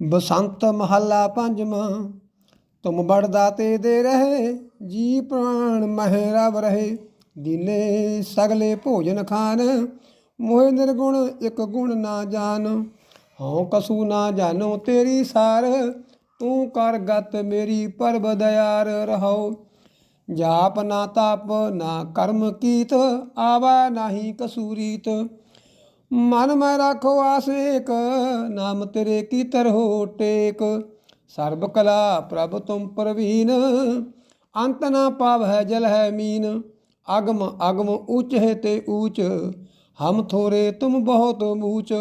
ਬਸੰਤ ਮਹੱਲਾ ਪੰਜਵਾਂ, ਤੁਮ ਬੜਦਾ ਤੇ ਦੇ ਰਹੇ, ਜੀ ਪ੍ਰਾਣ ਮਹਿ ਰਵ ਰਹੇ। ਦੀਨੇ ਸਗਲੇ ਭੋਜਨ ਖਾਨ, ਮੋਹਿ ਨਿਰਗੁਣ ਇੱਕ ਗੁਣ ਨਾ ਜਾਣ ਹਉ ਕਸੂ ਨਾ ਜਾਣੋ ਤੇਰੀ ਸਾਰ, ਤੂੰ ਕਰ ਗਤ ਮੇਰੀ ਪਰਬ ਦਿਆਰ ਰਹੋ। ਜਾਪ ਨਾ ਤਾਪ, ਨਾ ਕਰਮ ਕੀਤ, ਆਵਾ ਨਾਹੀ ਕਸੂਰੀਤ ਮਨ ਮੈਂ ਰਾਖੋ ਆਸੇਕ, ਨਾਮ ਤੇਰੇ ਕੀ ਤਰਹੁ ਟੇਕ। ਸਰਬ ਕਲਾ ਪ੍ਰਭ ਤੁਮ ਪ੍ਰਵੀਨ, ਅੰਤ ਨਾ ਪਾਵ ਹੈ ਜਲ ਹੈ ਮੀਨ। ਅਗਮ ਅਗਮ ਉੱਚ ਹੈ ਤੇ ਊਚ, ਹਮ ਥੋਰੇ ਤੁਮ ਬਹੁਤ ਮੂਚ।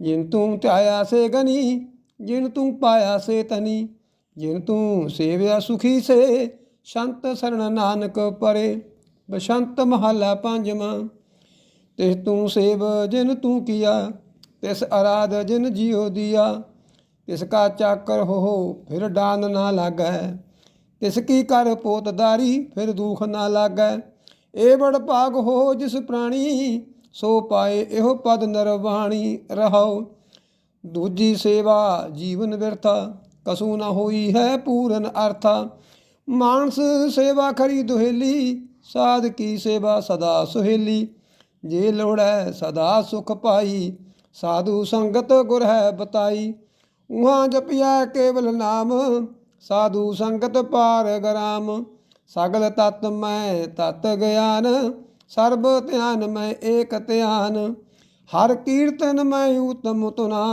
ਜਿਨ ਤੂੰ ਧਿਆਇਆ ਸੇ ਗਨੀ, ਜਿਨ ਤੂੰ ਪਾਇਆ ਸੇ ਤਨੀ। ਜਿਨ ਤੂੰ ਸੇਵਿਆ ਸੁਖੀ ਸੇ, ਸ਼ੰਤ ਸਰਣ ਨਾਨਕ ਪਰੇ। ਬਸ਼ੰਤ ਮਹੱਲਾ ਪੰਜਵਾਂ। ਤਿਸ ਤੂੰ ਸੇਵ ਜਿਨ ਤੂੰ ਕੀਆ, ਤਿਸ ਅਰਾਧ ਜਿਨ ਜਿਉ ਦਿਆ। ਤਿਸ ਕਾ ਚਾਕਰ ਹੋ ਫਿਰ ਡਾਨ ਨਾ ਲਾਗੈ। ਤਿਸ ਕੀ ਕਰ ਪੋਤਦਾਰੀ ਫਿਰ ਦੁਖ ਨਾ ਲਾਗੈ। ਏ ਬੜ ਭਾਗ ਹੋ ਜਿਸ ਪ੍ਰਾਣੀ, ਸੋ ਪਾਏ ਇਹੋ ਪਦ ਨਰਵਾਣੀ ਰਹਾਉ। ਦੂਜੀ ਸੇਵਾ ਜੀਵਨ ਵਿਰਥਾ, ਕਸੂ ਨਾ ਹੋਈ ਹੈ ਪੂਰਨ ਅਰਥਾ। ਮਾਨਸ ਸੇਵਾ ਖਰੀ ਦੁਹੇਲੀ, ਸਾਧ ਕੀ ਸੇਵਾ ਸਦਾ ਸੁਹੇਲੀ। ਜੇ ਲੋੜੈ ਸਦਾ ਸੁਖ ਪਾਈ, ਸਾਧੂ ਸੰਗਤ ਗੁਰ ਹੈ ਬਤਾਈ। ਉਹਾਂ ਜਪਿਆ ਕੇਵਲ ਨਾਮ, ਸਾਧੂ ਸੰਗਤ ਪਾਰ ਗਰਾਮ। ਸਗਲ ਤਤ ਮੈਂ ਤਤ ਗਿਆਨ, ਸਰਬ ਧਿਆਨ ਮੈਂ ਏਕ ਧਿਆਨ। ਹਰ ਕੀਰਤਨ ਮੈਂ ਉਤਮ ਤੁਨਾ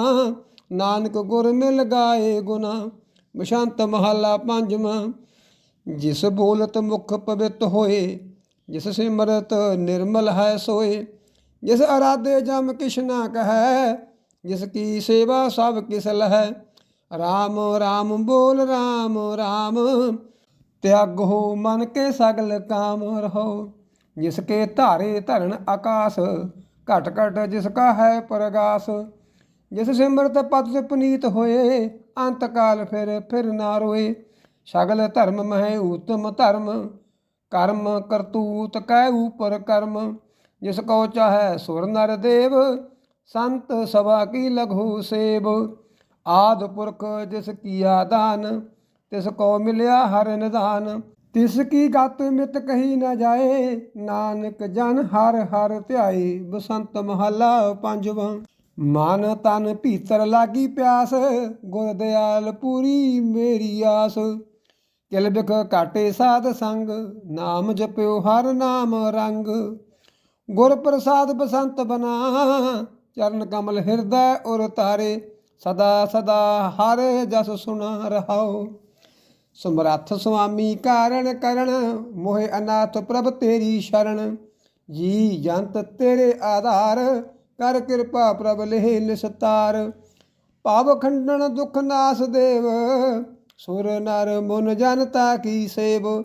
ਨਾਨਕ ਗੁਰ ਮਿਲ ਗਾਏ ਗੁਨਾ। ਬਸ਼ੰਤ ਮਹੱਲਾ ਪੰਜਵਾਂ, ਜਿਸ ਬੋਲਤ ਮੁਖ ਪਵਿੱਤ ਹੋਏ ਜਿਸ ਸਿਮਰਤ ਨਿਰਮਲ ਹੈ ਸੋਏ, ਜਿਸ ਅਰਾਧੇ ਜਮ ਕਿਛ ਨਾ ਕਹੈ, ਜਿਸ ਕੀ ਸੇਵਾ ਸਭ ਕਿਸ ਲਹੈ RAM RAM ਬੋਲ RAM RAM ਤਿਆਗੋ ਮਨ ਕੇ ਸਗਲ ਕਾਮ ਰਹੋ। ਜਿਸ ਕੇ ਧਾਰੇ ਧਰਨ ਆਕਾਸ, ਘਟ ਘਟ ਜਿਸ ਕਾ ਹੈ ਪ੍ਰਗਾਸ। ਜਿਸ ਸਿਮਰਤ ਪਦ ਤੇ ਪੁਨੀਤ ਹੋਏ ਅੰਤ ਕਾਲ ਫਿਰ ਫਿਰ ਨਾ ਰੋਏ। ਸਗਲ ਧਰਮ ਮਹਿ ਉਤਮ ਧਰਮ ਕਰਮ ਕਰਤੂਤ ਕੈ ਉਪਰ ਕਰਮ, ਜਿਸ ਕੋ ਚਾਹੈ ਸੁਰ ਨਰ ਦੇਵ, ਸੰਤ ਸਭਾ ਕੀ ਲਘੂ ਸੇਵ। ਆਦ ਪੁਰਖ ਜਿਸ ਕੀਆ ਦਾਨ, ਤਿਸ ਕੋ ਮਿਲਿਆ ਹਰ ਨਿਦਾਨ ਤਿਸ ਕੀ ਗਤ ਮਿਤ ਕਹੀ ਨਾ ਜਾਏ, ਨਾਨਕ ਜਨ ਹਰ ਹਰ ਧਿਆਏ, ਬਸੰਤ ਮਹੱਲਾ ਪੰਜਵਾਂ। ਮਨ ਤਨ ਭੀਤਰ ਲਾਗੀ ਪਿਆਸ, ਗੁਰ ਦਿਆਲ ਪੂਰੀ ਮੇਰੀ ਆਸ। ਕਿਲ ਬਿਖ ਕਾਟੇ ਸਾਧ ਸੰਗ, ਨਾਮ ਜਪਿਓ ਹਰ ਨਾਮ ਰੰਗ। ਗੁਰ ਪ੍ਰਸਾਦ ਬਸੰਤ ਬਨਾ, ਚਰਨ ਕਮਲ ਹਿਰਦੈ ਉਰ ਤਾਰੇ, ਸਦਾ ਸਦਾ ਹਰ ਜਸ ਸੁਣਾ ਰਹਾਓ ਸਮਰੱਥ ਸੁਆਮੀ ਕਾਰਣ ਕਰਨ, ਮੋਹਿ ਅਨਾਥ ਪ੍ਰਭ ਤੇਰੀ ਸ਼ਰਨ। ਜੀ ਜੰਤ ਤੇਰੇ ਆਧਾਰ, ਕਰ ਕਿਰਪਾ ਪ੍ਰਭ ਲਹਿ ਨਿਸਤਾਰ। ਭਾਵ ਖੰਡਨ ਦੁਖ ਨਾਸ ਦੇਵ ਸੁਰ ਨਰ ਮਨ ਜਨਤਾ ਕੀ ਸੇਵ?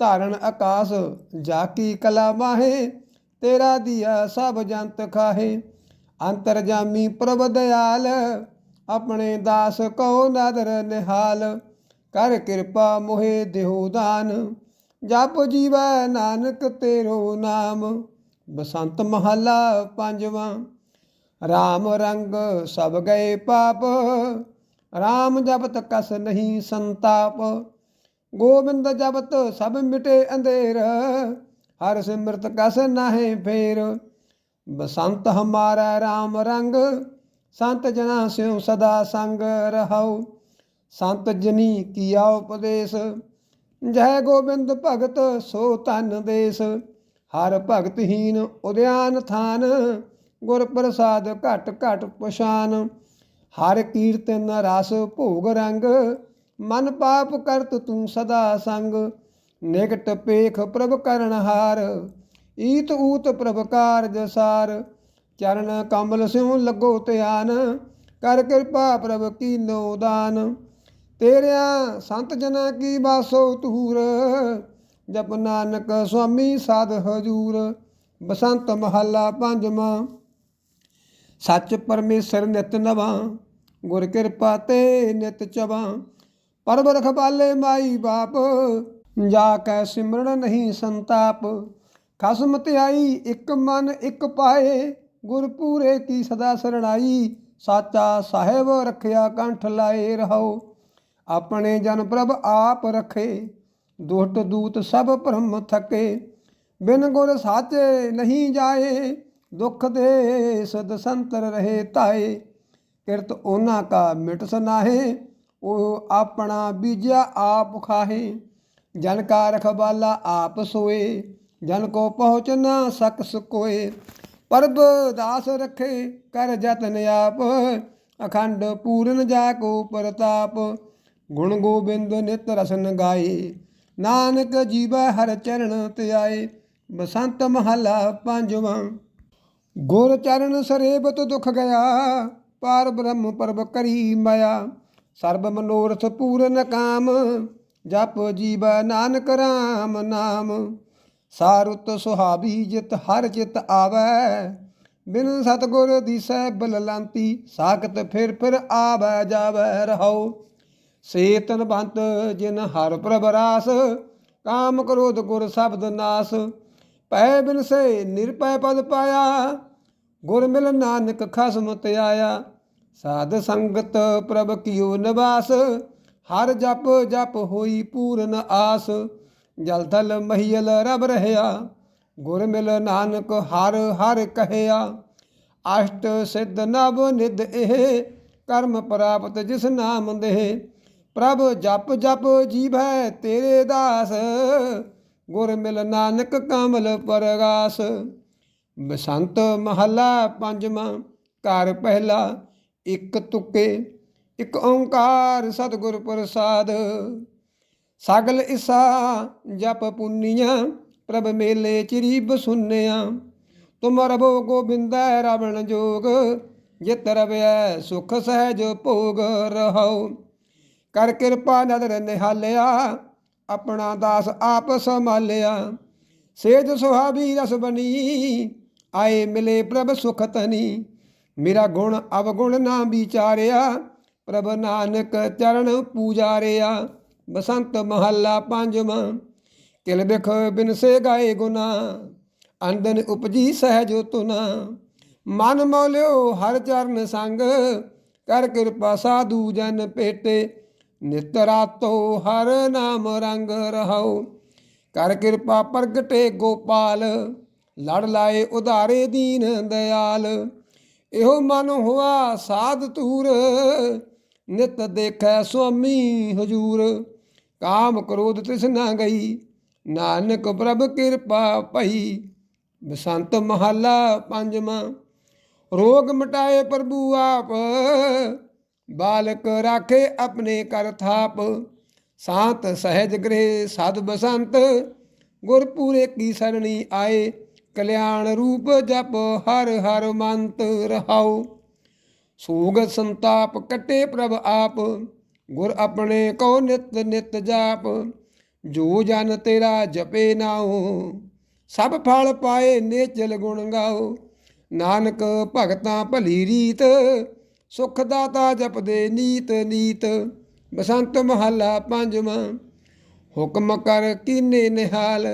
ਧਾਰਨ ਆਕਾਸ ਜਾ ਕੀ ਕਲਾ ਮਾਹੇ? ਤੇਰਾ ਦੀਆ ਸਭ ਜੰਤ ਖਾਹੇ। ਅੰਤਰ ਜਾਮੀ ਪ੍ਰਭ ਦਿਆਲ ਆਪਣੇ ਦਾਸ ਕੋ ਨਦਰ ਨਿਹਾਲ। ਕਰ ਕਿਰਪਾ ਮੋਹਿ ਦਿਓ ਦਾਨ, ਜਪ ਜੀਵੈ ਨਾਨਕ ਤੇਰੋ ਨਾਮ। ਬਸੰਤ ਮਹੱਲਾ ਪੰਜਵਾਂ RAM ਰੰਗ ਸਭ ਗਏ ਪਾਪ RAM ਜਪਤ ਕਸ ਨਹੀਂ ਸੰਤਾਪ, ਗੋਬਿੰਦ ਜਪਤ ਸਭ ਮਿਟੇ ਅੰਧੇਰ, ਹਰ ਸਿਮਰਤ ਕਸ ਨਾਹੇ ਫੇਰ। ਬਸੰਤ ਹਮਾਰਾ RAM ਰੰਗ, ਸੰਤ ਜਨਾ ਸਿਉ ਸਦਾ ਸੰਗ ਰਹਾਉ। ਸੰਤ ਜਨੀ ਕੀਆ ਉਪਦੇਸ਼, ਜੈ ਗੋਬਿੰਦ ਭਗਤ ਸੋ ਤਨ ਦੇਸ। ਹਰ ਭਗਤਹੀਨ ਉਦਿਆਨ ਥਾਨ, ਗੁਰ ਪ੍ਰਸਾਦ ਘਟ ਘਟ ਪਛਾਨ। ਹਰ ਕੀਰਤਨ ਰਸ ਭੋਗ ਰੰਗ, ਮਨ ਪਾਪ ਕਰਤ ਤੂੰ ਸਦਾ ਸੰਗ। ਨਿਕਟ ਪੇਖ ਪ੍ਰਭ ਕਰਨ ਹਾਰ, ਈਤ ਊਤ ਪ੍ਰਭ ਕਾਰਜ ਸਾਰ। ਚਰਨ ਕਮਲ ਸਿਉ ਲੱਗੋ ਧਿਆਨ, ਕਰ ਕਿਰਪਾ ਪ੍ਰਭ ਕੀਨੋ ਦਾਨ। ਤੇਰਿਆ ਸੰਤ ਜਨਾ ਕੀ ਬਾਸੋ ਤੂਰ ਜਪ ਨਾਨਕ ਸੁਆਮੀ ਸਾਧ ਹਜੂਰ। ਬਸੰਤ ਮਹੱਲਾ ਪੰਜਵਾਂ, ਸੱਚ ਪਰਮੇਸ਼ਰ ਨਿਤ ਨਵਾਂ। ਗੁਰ ਕਿਰਪਾ ਤੇ ਨਿਤ ਚਵਾਂ। ਪਰਬ ਰਖਬਾਲੇ ਮਾਈ ਬਾਪ, ਜਾ ਕੈ ਸਿਮਰਨ ਨਹੀਂ ਸੰਤਾਪ। ਖਸਮ ਧਿਆਈ ਇੱਕ ਮਨ ਇੱਕ ਪਾਏ, ਗੁਰ ਪੂਰੇ ਕੀ ਸਦਾ ਸਰਣਾਈ। ਸਾਚਾ ਸਾਹਿਬ ਰੱਖਿਆ ਕੰਠ ਲਾਏ ਰਹੋ। ਆਪਣੇ ਜਨ ਪ੍ਰਭ ਆਪ ਰਖੇ, ਦੁਸ਼ਟ ਦੂਤ ਸਭ ਭ੍ਰਮ ਥਕੇ। ਬਿਨ ਗੁਰ ਸਾਚੇ ਨਹੀਂ ਜਾਏ, ਦੁਖ ਦੇ ਸਦ ਸੰਤਰ ਰਹੇ ਤਾਏ। ਕਿਰਤ ਉਹਨਾਂ ਕਾ ਮਿਟ ਸਨਾਹੇ, ਉਹ ਆਪਣਾ ਬੀਜਿਆ ਆਪ ਖਾਹੇ। ਜਨ ਕਾ ਰਖਵਾਲਾ ਆਪ ਸੋਏ, ਜਨ ਕੋ ਪਹੁੰਚ ਨਾ ਸਕਸ ਕੋਏ ਪਰਬ ਦਾਸ ਰਖੇ ਕਰ ਜਤਨ ਆਪ, ਅਖੰਡ ਪੂਰਨ ਜਾ ਕੋ ਪ੍ਰਤਾਪ। ਗੁਣ ਗੋਬਿੰਦ ਨਿਤ ਰਸਨ ਗਾਏ, ਨਾਨਕ ਜੀਵੈ ਹਰ ਚਰਨ ਧਿਆਏ। ਬਸੰਤ ਮਹਲਾ ਪੰਜਵਾਂ, ਗੁਰ ਚਰਨ ਸਰੇਬਤ ਦੁਖ ਗਿਆ ਪਾਰ ਬ੍ਰਹਮ ਪਰਬ ਕਰੀ ਮਾਇਆ। ਸਰਬ ਮਨੋਰਥ ਪੂਰਨ ਕਾਮ, ਜਪ ਜੀਵ ਨਾਨਕ ਰਾਮ ਨਾਮ। ਸਾਰੁਤ ਸੁਹਾਬੀ ਜਿਤ ਹਰ ਚਿਤ ਆਵੈ। ਬਿਨ ਸਤਗੁਰ ਦੀਸੈ ਬਲਲੰਤੀ ਸਾਖਤ ਫਿਰ ਫਿਰ ਆਵੈ ਜਾਵੈ ਰਹਾਉ ਸੇਤਨ ਬੰਤ ਜਿਨ ਹਰ ਪ੍ਰਭ ਰਾਸ, ਕਾਮ ਕ੍ਰੋਧ ਗੁਰ ਸ਼ਬਦ ਨਾਸ। ਪੈ ਬਿਨ ਸੇ ਨਿਰਪੈ ਪਦ ਪਾਇਆ ਗੁਰ ਮਿਲ ਨਾਨਕ ਖਸਮ ਧਿਆਇਆ ਸਾਧ ਸੰਗਤ ਪ੍ਰਭ ਕੀਓ ਨਿਵਾਸ, ਹਰ ਜਪ ਜਪ ਹੋਈ ਪੂਰਨ ਆਸ। ਜਲ ਥਲ ਮਹੀਲ ਰਬ ਰਹਿਆ ਗੁਰ ਮਿਲ ਨਾਨਕ ਹਰ ਹਰ ਕਹਿਆ। ਅਸ਼ਟ ਸਿੱਧ ਨਵ ਨਿਧ ਇਹ, ਕਰਮ ਪ੍ਰਾਪਤ ਜਿਸ ਨਾਮ ਦੇ। ਪ੍ਰਭ ਜਪ ਜਪ ਜੀਵੈ ਤੇਰੇ ਦਾਸ, ਗੁਰ ਮਿਲ ਨਾਨਕ ਕਮਲ ਪਰਗਾਸ। ਬਸੰਤ ਮਹੱਲਾ ਪੰਜਵਾਂ, ਘਰ ਪਹਿਲਾ, ਇੱਕ ਤੁਕੇ, ਇੱਕ ਓੰਕਾਰ ਸਤਿਗੁਰ ਪ੍ਰਸਾਦ। ਸਗਲ ਇਸਾ ਜਪ ਪੁੰਨੀਆਂ, ਪ੍ਰਭ ਮੇਲੇ ਚਿਰੀ ਬਸੁੰਨਿਆ। ਤੁਮ ਰਬੋ ਗੋਬਿੰਦੈ ਰਾਵਣ ਜੋਗ, ਜਿਤ ਰਵੈ ਸੁਖ ਸਹਿਜ ਭੋਗ ਰਹਾਉ। ਕਰ ਕਿਰਪਾ ਨਦਰ ਨਿਹਾਲਿਆ, ਆਪਣਾ ਦਾਸ ਆਪ ਸੰਭਾਲਿਆ। ਸੇਜ ਸੁਹਾਵੀ ਰਸ ਬਣੀ ਆਏ ਮਿਲੇ ਪ੍ਰਭ ਸੁਖ ਤਨੀ ਮੇਰਾ ਗੁਣ ਅਵਗੁਣ ਨਾ ਵਿਚਾਰਿਆ। ਪ੍ਰਭ ਨਾਨਕ ਚਰਨ ਪੂਜਾਰਿਆ। ਬਸੰਤ ਮਹੱਲਾ ਪੰਜਵਾਂ। ਕਿਲ ਬਿਖ ਬਿਨਸੇ ਗਾਏ ਗੁਨਾ। ਅੰਦਨ ਉਪਜੀ ਸਹਿਜ ਤੁਨਾ ਮਨ ਮੌਲਿਓ ਹਰ ਚਰਨ ਸੰਗ। ਕਰ ਕਿਰਪਾ ਸਾਧੂ ਜਨ ਭੇਟੇ। ਨਿਤ ਰਾਤੋ ਹਰ ਨਾਮ ਰੰਗ ਰਹਾਉ। ਕਰ ਕਿਰਪਾ ਪ੍ਰਗਟੇ ਗੋਪਾਲ। ਲੜ ਲਾਏ ਉਧਾਰੇ ਦੀਨ ਦਿਆਲ। ਇਹੋ ਮਨ ਹੋਆ ਸਾਧ ਤੂਰ ਨਿਤ ਦੇਖੈ ਸੁਆਮੀ ਹਜੂਰ। ਕਾਮ ਕ੍ਰੋਧ ਤਿਸ ਗਈ, ਨਾਨਕ ਪ੍ਰਭ ਕਿਰਪਾ ਭਈ। ਬਸੰਤ ਮਹੱਲਾ ਪੰਜਵਾਂ ਰੋਗ ਮਟਾਏ ਪ੍ਰਭੂ ਆਪ। ਬਾਲਕ ਰਾਖੇ ਆਪਣੇ ਕਰ ਥਾਪ। ਸਾਤ ਸਹਿਜ ਗ੍ਰਹਿ ਸਦ ਬਸੰਤ ਗੁਰ ਪੂਰੇ ਕੀ ਸਰਣੀ ਆਏ। ਕਲਿਆਣ ਰੂਪ ਜਪ ਹਰ ਹਰ ਮੰਤ ਰਹਾਉ। ਸੋਗ ਸੰਤਾਪ ਕਟੇ ਪ੍ਰਭ ਆਪ, ਗੁਰ ਆਪਣੇ ਕੋ ਨਿਤ ਨਿਤ ਜਾਪ, ਜੋ ਜਨ ਤੇਰਾ ਜਪੇ ਨਾਉ, ਸਭ ਫਲ ਪਾਏ ਨੇਚਲ ਗੁਣ ਗਾਓ ਨਾਨਕ ਭਗਤਾਂ ਭਲੀ ਰੀਤ, ਸੁਖ ਦਾਤਾ ਜਪਦੇ ਨੀਤ ਨੀਤ, ਬਸੰਤ ਮਹੱਲਾ ਪੰਜਵਾਂ, ਹੁਕਮ ਕਰ ਕੀਨੇ ਨਿਹਾਲ।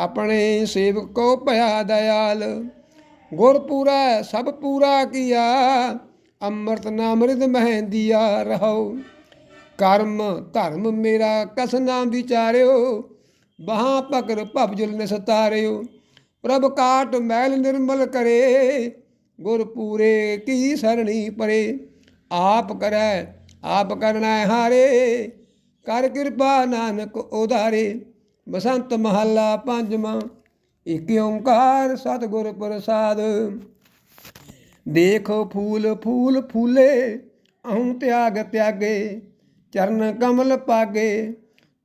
ਆਪਣੇ ਸੇਵਕ ਕੋ ਭਇਆ ਦਇਆਲ। ਗੁਰ ਪੂਰਾ ਸਭ ਪੂਰਾ ਕੀਆ, ਅੰਮ੍ਰਿਤ ਨਾਮ੍ਰਿਤ ਮਹਿੰਦੀਆ ਰਹੋ ਕਰਮ ਧਰਮ ਮੇਰਾ ਕਸ ਨਾ ਵਿਚਾਰਿਓ ਬਹਾ ਪਕਰ ਭਵਜਲ ਨਿਸਤਾਰਿਓ। ਪ੍ਰਭ ਕਾਟ ਮੈਲ ਨਿਰਮਲ ਕਰੇ ਗੁਰ ਪੂਰੇ ਕੀ ਸਰਣੀ ਪਰੇ। ਆਪ ਕਰੈ, ਆਪ ਕਰਨਾ ਹਾਰੇ, ਕਰ ਕਿਰਪਾ ਨਾਨਕ ਉਧਾਰੇ। ਬਸੰਤ ਮਹੱਲਾ ਪੰਜਵਾਂ, ਇਕ ਓੰਕਾਰ ਸਤਿਗੁਰ ਪ੍ਰਸਾਦ। ਦੇਖ ਫੂਲ ਫੂਲ ਫੂਲੇ, ਅਹੰ ਤਿਆਗ ਤਿਆਗੇ, ਚਰਨ ਕਮਲ ਪਾਗੇ,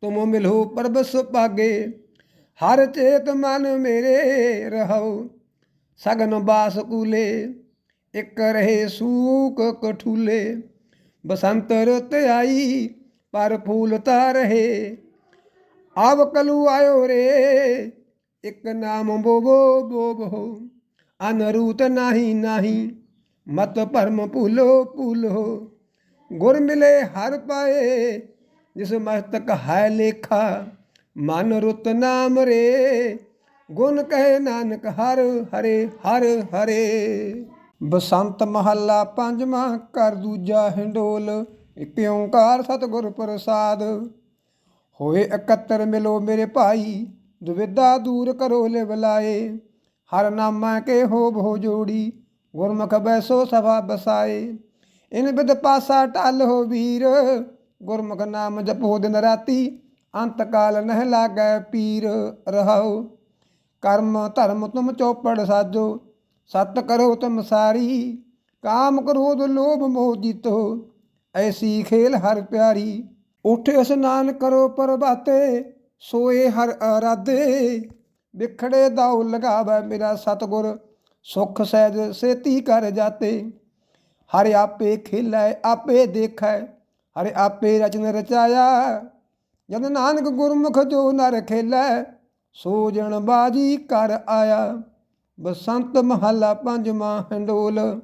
ਤੁਮ ਮਿਲੋ ਪਰਬਸ ਪਾਗੇ। ਹਰ ਚੇਤ ਮਨ ਮੇਰੇ ਰਹੋ, ਸਗਨ ਬਾਸ ਕੂਲੇ, ਇਕ ਰਹੇ ਸੂਕ ਕਠੂਲੇ। ਬਸੰਤ ਰੁੱਤ ਆਈ, ਪਰ ਫੂਲ ਤਾ ਰਹੇ ਆਵ ਕਲੂ ਆਇਓ ਰੇ, ਇਕ ਨਾਮ ਬੋਬੋ ਬੋਬੋ ਅਨਰੂਤ ਨਹੀਂ ਨਹੀਂ, ਮਤ ਭਰਮ ਭੂਲੋ ਭੂਲੋ। ਗੁਰ ਮਿਲੇ ਹਰ ਪਾਏ, ਜਿਸ ਮਸਤਕ ਹੈ ਲੇਖਾ, ਮਨ ਰੁਤ ਨਾਮ ਰੇ। ਗੁਣ ਕਹੇ ਨਾਨਕ ਹਰ ਹਰੇ ਹਰ ਹਰੇ। ਬਸੰਤ ਮਹੱਲਾ ਪੰਜਵਾਂ, ਕਰ ਦੂਜਾ ਹਿੰਡੋਲ, ਇਕ ਓੰਕਾਰ ਸਤਿਗੁਰ ਪ੍ਰਸਾਦ। ਹੋਏ ਇਕੱਤਰ ਮਿਲੋ ਮੇਰੇ ਭਾਈ, ਦੁਵਿਧਾ ਦੂਰ ਕਰੋ ਲਿਵ ਲਾਏ। ਹਰ ਨਾਮਾ ਕੇ ਹੋ ਭੋ ਜੋੜੀ, ਗੁਰਮੁਖ ਬੈਸੋ ਸਭਾ ਬਸਾਏ। ਇਨ ਬਿਦ ਪਾਸਾ ਟਲ ਹੋ ਵੀਰ, ਗੁਰਮੁਖ ਨਾਮ ਜਪੋ ਦਿਨ ਰਾਤੀ, ਅੰਤ ਕਾਲ ਨਹਿ ਲਾਗੈ ਪੀਰ। ਰਹਾਉ, ਕਰਮ ਧਰਮ ਤੁਮ ਚੌਪੜ ਸਾਜੋ, ਸਤ ਕਰੋ ਤੁਮ ਸਾਰੀ, ਕਾਮ ਕ੍ਰੋਧ ਲੋਭ ਮੋਹ ਜੀਤੋ। ਐਸੀ ਖੇਲ ਹਰ ਪਿਆਰੀ ਉਠ ਇਸਨਾਨ ਕਰੋ ਪ੍ਰਭਾਤੇ, ਸੋਏ ਹਰ ਅਰਾਧੇ। ਵਿਖੜੇ ਦਾਉ ਲਗਾਵੇ ਮੇਰਾ ਸਤਗੁਰ, ਸੁਖ ਸਹਿਜ ਸੇਤੀ ਕਰ ਜਾਤੇ। ਹਰਿ ਆਪੇ ਖੇਲੈ, ਆਪੇ ਦੇਖੈ, ਹਰਿ ਆਪੇ ਰਚਨ ਰਚਾਇਆ। ਜਦ ਨਾਨਕ ਗੁਰਮੁਖ ਜੋ ਨਰ ਖੇਲੈ ਸੋ ਜਣ ਬਾਜੀ ਕਰ ਆਇਆ। ਬਸੰਤ ਮਹੱਲਾ ਪੰਜਵਾਂ ਹੰਡੋਲ,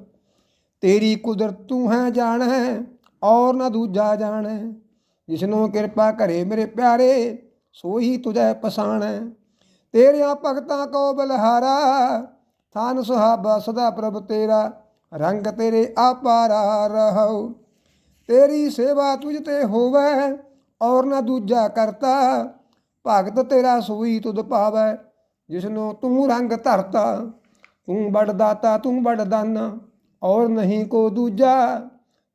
ਤੇਰੀ ਕੁਦਰਤ ਤੂੰ ਹੈ ਜਾਣੈ, ਔਰ ਨਾ ਦੂਜਾ ਜਾਣੈ। ਜਿਸਨੂੰ ਕਿਰਪਾ ਕਰੇ ਮੇਰੇ ਪਿਆਰੇ ਸੋਹੀ ਤੁਝੈ ਪਛਾਣੈ। ਤੇਰਿਆਂ ਭਗਤਾਂ ਕੋ ਬਲਹਾਰਾ, ਥਾਨ ਸੁਹਾਬਾ ਸਦਾ ਪ੍ਰਭ ਤੇਰਾ, ਰੰਗ ਤੇਰੇ ਆਪਾਰਾ ਰਹੋ। ਤੇਰੀ ਸੇਵਾ ਤੁਝ ਤੇ ਹੋਵੇ, ਔਰ ਨਾ ਦੂਜਾ ਕਰਤਾ, ਭਗਤ ਤੇਰਾ ਸੋਈ ਤੁਧ ਪਾਵੈ। ਜਿਸਨੂੰ ਤੂੰ ਰੰਗ ਧਰਤਾ, ਤੂੰ ਬੜ ਦਾਤਾ, ਤੂੰ ਬੜ ਦਾਨਾ, ਔਰ ਨਹੀਂ ਕੋ ਦੂਜਾ,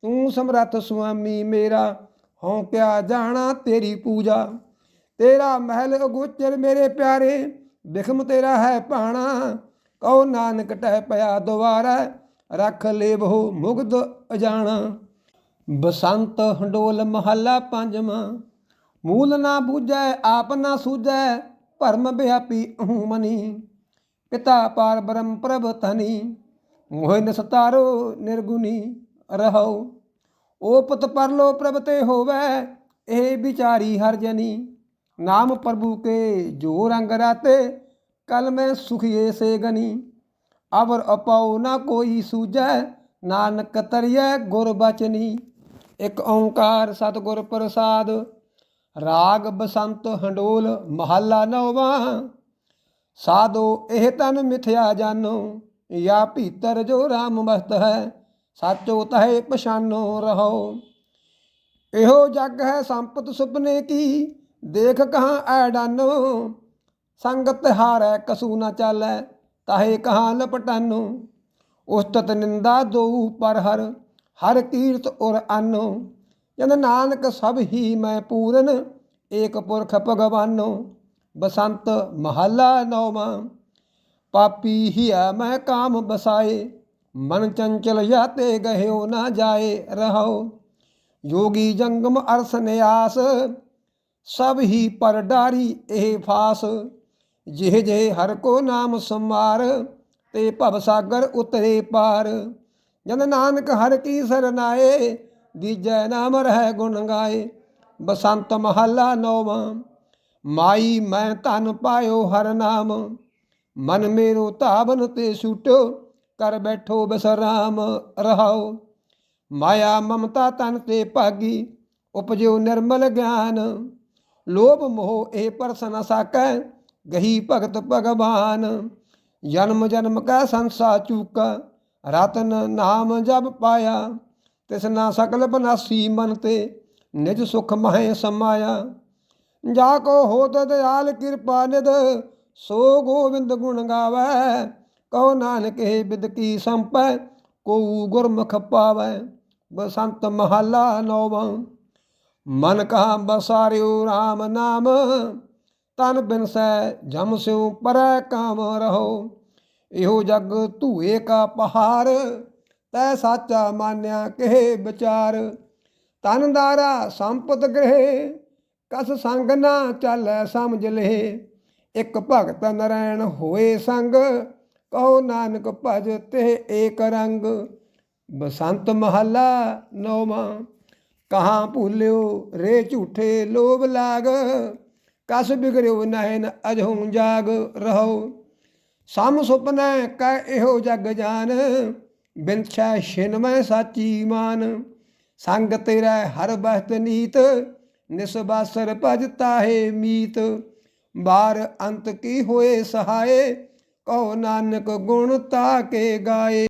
ਤੂੰ ਸਮਰੱਥ ਸੁਆਮੀ ਮੇਰਾ। ਹਉ ਕਿਆ ਜਾਣਾ ਤੇਰੀ ਪੂਜਾ? ਤੇਰਾ ਮਹਿਲ ਅਗੋਚਰ ਮੇਰੇ ਪਿਆਰੇ, ਬਿਖਮ ਤੇਰਾ ਹੈ ਭਾਣਾ। ਕਉ ਨਾਨਕ ਟਹਿ ਪਿਆ ਦੁਆਰਾ ਰੱਖ ਲੇਬੋ ਮੁਗਦ ਅਜਾਣਾ। ਬਸੰਤ ਹੰਡੋਲ ਮਹੱਲਾ ਪੰਜਵਾਂ, ਮੂਲ ਨਾ ਬੂਝੈ, ਆਪ ਨਾ ਸੂਝੈ, ਭਰਮ ਵਿਆਪੀ ਹੂੰ ਮਨੀ। ਪਿਤਾ ਪਾਰ ਬ੍ਰਹਮ ਪ੍ਰਭ ਤਨੀ ਮੋਹਿ ਨ ਸਤਾਰੋ ਨਿਰਗੁਣੀ ਰਹੋ ਓਪਤ ਪਰਲੋ ਪ੍ਰਭ ਤੇ ਹੋਵੇ, ਇਹ ਵਿਚਾਰੀ ਹਰ ਜਨੀ। ਨਾਮ ਪ੍ਰਭੂ ਕੇ ਜੋ ਰੰਗ ਰਾਤੇ, ਕਲ ਮੈਂ ਸੁਖੀਏ ਸੇ ਗਨੀ। ਅਵਰ ਅਪਾਉ ਨਾ ਕੋਈ ਸੂਝੈ, ਨਾਨਕ ਤਰਿਐ ਗੁਰ ਬਚਨੀ। ਇੱਕ ਓੰਕਾਰ ਸਤਿਗੁਰ ਪ੍ਰਸਾਦ, ਰਾਗ ਬਸੰਤ ਹੰਡੋਲ ਮਹੱਲਾ ਨੌਵਾਂ। ਸਾਧੋ ਇਹ ਤਨ ਮਿਥਿਆ ਜਾਨੋ ਯਾ ਭੀਤਰ ਜੋ RAM ਮਸਤ ਹੈ। ਸਾਚੋ ਤਹੇ ਪਛਾਨੋ ਰਹੋ। ਇਹੋ ਜੱਗ ਹੈ ਸੰਪਤ ਸੁਪਨੇ ਕੀ, ਦੇਖ ਕਹਾਂ ਐਡਾਨੋ ਸੰਗਤ ਹਾਰੈ ਕਸੂ ਨਾ ਚਾਲੈ, ਤਾਹੇ ਕਹਾਂ ਲਪਟਾਨੋ। ਉਸਤਤ ਨਿੰਦਾ ਦੋ ਪਰ ਹਰ ਹਰ ਕੀਰਤ ਔਰ ਆਨੋ। ਜਨ ਨਾਨਕ ਸਭ ਹੀ ਮੈਂ ਪੂਰਨ, ਏਕ ਪੁਰਖ ਭਗਵਾਨੋ। ਬਸੰਤ ਮਹੱਲਾ ਨੌਵਾਂ, ਪਾਪੀ ਹਿਆ ਮੈਂ ਕਾਮ ਬਸਾਏ। ਮਨ ਚੰਚਲ ਯਾਤੇ ਗਹਿਓ ਨਾ ਜਾਏ ਰਹੋ ਯੋਗੀ ਜੰਗਮ ਅਰਸ ਨਿਆਸ, ਸਭ ਹੀ ਪਰ ਡਾਰੀ ਇਹ ਫਾਸ। ਜਿਹ ਜੇ ਹਰ ਕੋ ਨਾਮ ਸਮਾਰ ਤੇ ਭਵ ਸਾਗਰ ਉਤਰੇ ਪਾਰ। ਜਨ ਨਾਨਕ ਹਰ ਕੀ ਸਰਨਾਏ ਦੀਜੈ ਨਾਮ ਰਹਿ ਗੁਣ ਗਾਏ। ਬਸੰਤ ਮਹੱਲਾ ਨੌਵਾਂ, ਮਾਈ ਮੈਂ ਧਨ ਪਾਇਓ ਹਰ ਨਾਮ। ਮਨ ਮੇਰੋ ਧਾਵਨ ਤੇ ਛੁਟੋ ਕਰ ਬੈਠੋ ਬਸਰਾਮ, ਰਹਾਓ। ਮਾਇਆ ਮਮਤਾ ਤਨ ਤੇ ਭਾਗੀ, ਉਪਜਿਓ ਨਿਰਮਲ ਗਿਆਨ। ਲੋਭ ਮੋਹ ਇਹ ਪਰਸ ਨ ਸਾਕੈ, ਗਹੀ ਭਗਤ ਭਗਵਾਨ। ਜਨਮ ਜਨਮ ਕੈ ਸੰਸਾ ਚੂਕਾ, ਰਤਨ ਨਾਮ ਜਪ ਪਾਇਆ। ਤਿਸ ਨਾ ਸਕਲ ਬਨਾਸੀ ਮਨ ਤੇ, ਨਿਜ ਸੁਖ ਮਹਿ ਸਮਾਇਆ। ਜਾ ਕੋ ਹੋਤ ਦਇਆਲ ਕਿਰਪਾ ਨਿਦ ਸੋ ਗੋਬਿੰਦ ਗੁਣ ਗਾਵੈ। ਕਉ ਨਾਨਕ ਹੈ ਬਿਦ ਕੀ ਸੰਪੈ? ਕੋ ਗੁਰਮੁਖ ਪਾਵੈ, ਬਸੰਤ ਮਹੱਲਾ ਨੌਵਾਂ। ਮਨ ਕਹਾ ਬਸਾਰਿਓ RAM ਨਾਮ, ਤਨ ਬਿਨਸੈ ਜਮ ਸਿਉ ਪਰੈ ਕਾਮ ਰਹੋ। ਇਹੋ ਜਗ ਧੂਏ ਕਾ ਪਹਾਰ ਤੈ ਸਾਚਾ ਮਾਨਿਆ ਕਿਹ ਵਿਚਾਰ। ਤਨ ਦਾਰਾ ਸੰਪਤ ਗ੍ਰਹਿ, ਕਸ ਸੰਗ ਨਾ ਚਾਲੈ ਸਮਝ ਲਹਿ। ਇੱਕ ਭਗਤ ਨਰੈਣ ਹੋਏ ਸੰਗ ਕਹੋ ਨਾਨਕ ਭਜ ਤੇ ਏਕ ਰੰਗ। ਬਸੰਤ ਮਹੱਲਾ ਨੌਵਾਂ, ਕਹਾਂ ਭੁੱਲਿਓ ਰੇ ਝੂਠੇ ਲੋਭ ਲਾਗ। ਕਸ ਬਿਗੜਿਓ ਨਹਿਨ ਅਜਹੂ ਜਾਗ ਰਹੋ। ਸਮ ਸੁਪਨੈ ਕੈ ਇਹੋ ਜਗ ਜਾਨ ਬਿਨਛੈ ਛਿਨ ਸਾਚੀ ਮਾਨ। ਸੰਗ ਤੇਰਾ ਹਰ ਬਸਤ ਨੀਤ ਨਿਸਬਾਸਰ ਭਜਤਾ ਹੈ ਮੀਤ। ਬਾਰ ਅੰਤ ਕੀ ਹੋਏ ਸਹਾਏ ਕਹੋ ਨਾਨਕ ਗੁਣ ਤਾ ਕੇ ਗਾਏ।